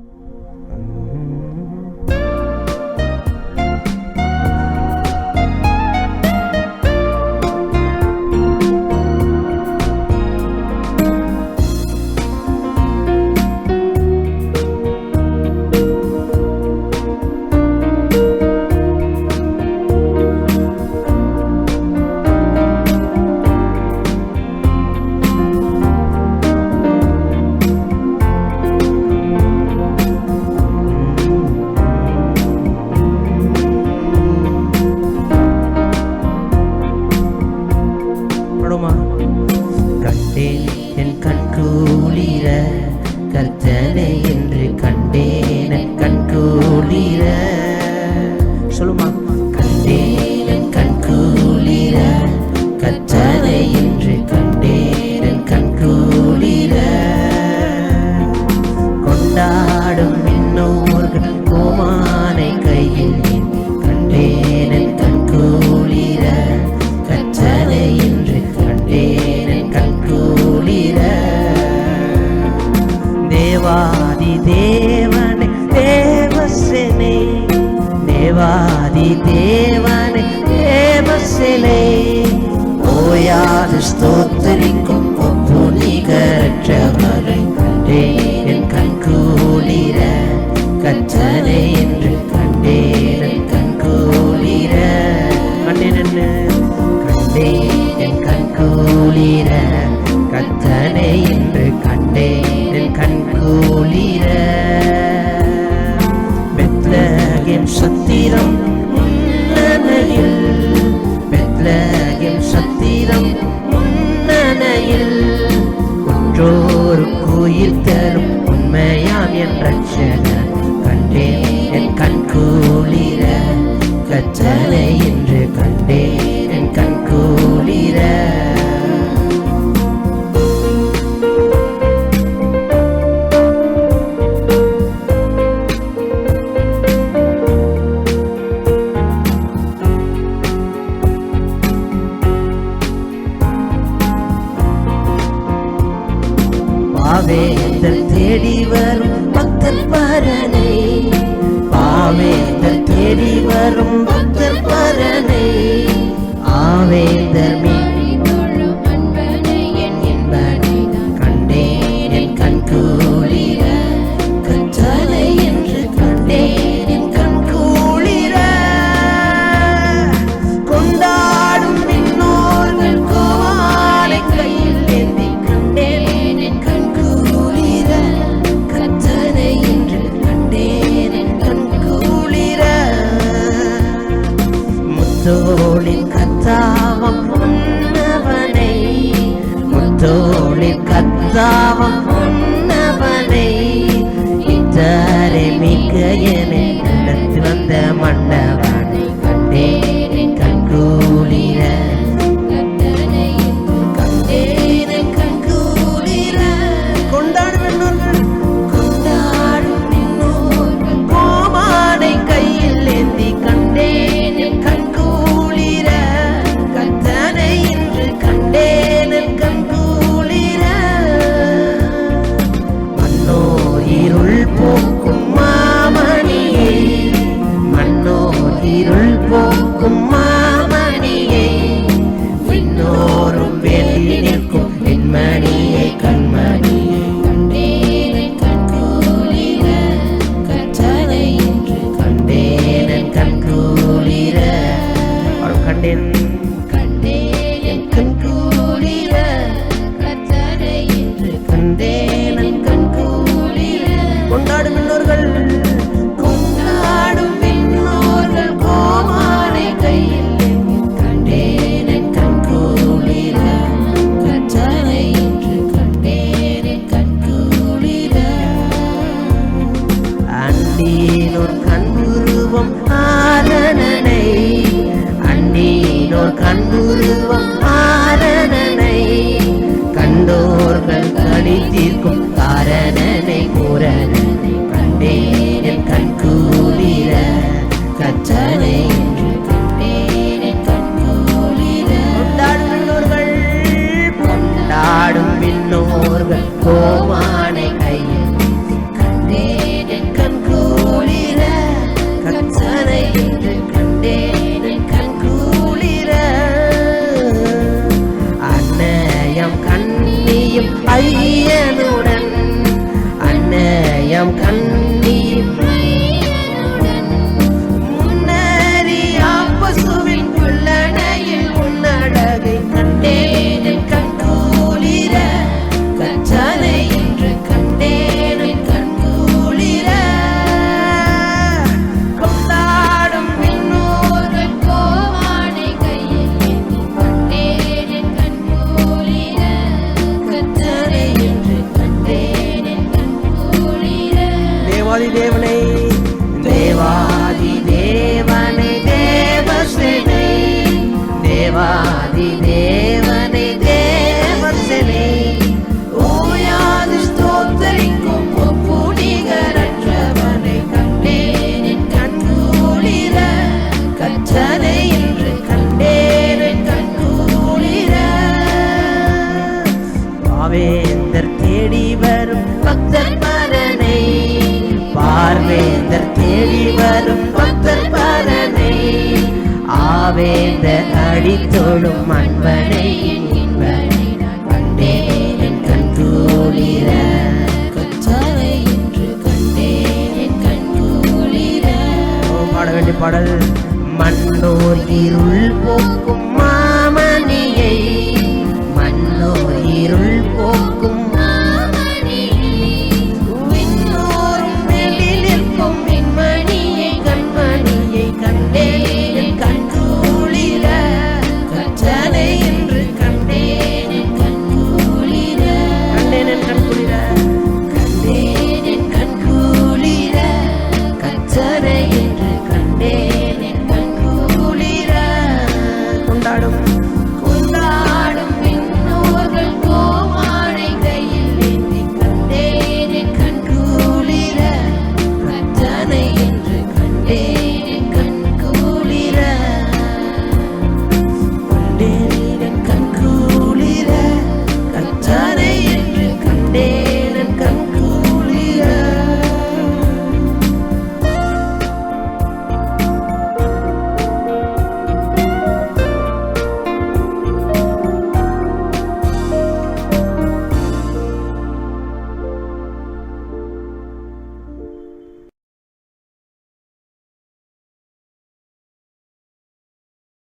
Amen. the time. യാൽ സ്തോത്രിക്കും ഒപ്പുനികരറ്റവരെ കണ്ടേരൻ കൺകൂലിര കച്ചനെ என்று കണ്ടേരൻ കൺകൂലിര കണ്ടേരൻ കണ്ടേരൻ കൺകൂലിര കത്തനെ என்று കണ്ടേരൻ കൺകൂലിര Bethlehem സത്തിരം ഉന്നതയിൽ Bethlehem സത്തി freedom. பாவேந்தர் தேடி வரும் பக்தர் பரணை பாவேந்தர் தேடி வரும் பக்தர் பரணை ஆவேந்தர் கத்தாவும் முத்தோளில் கத்தாவும் அடித்தொழும் அன்பனை என்பனை நான் கண்டேன் என் கண்கூளிர கற்றதை என்று கண்டேன் என் பாட வேண்டிய பாடல். மண்ணோர் இருள் போக்கும்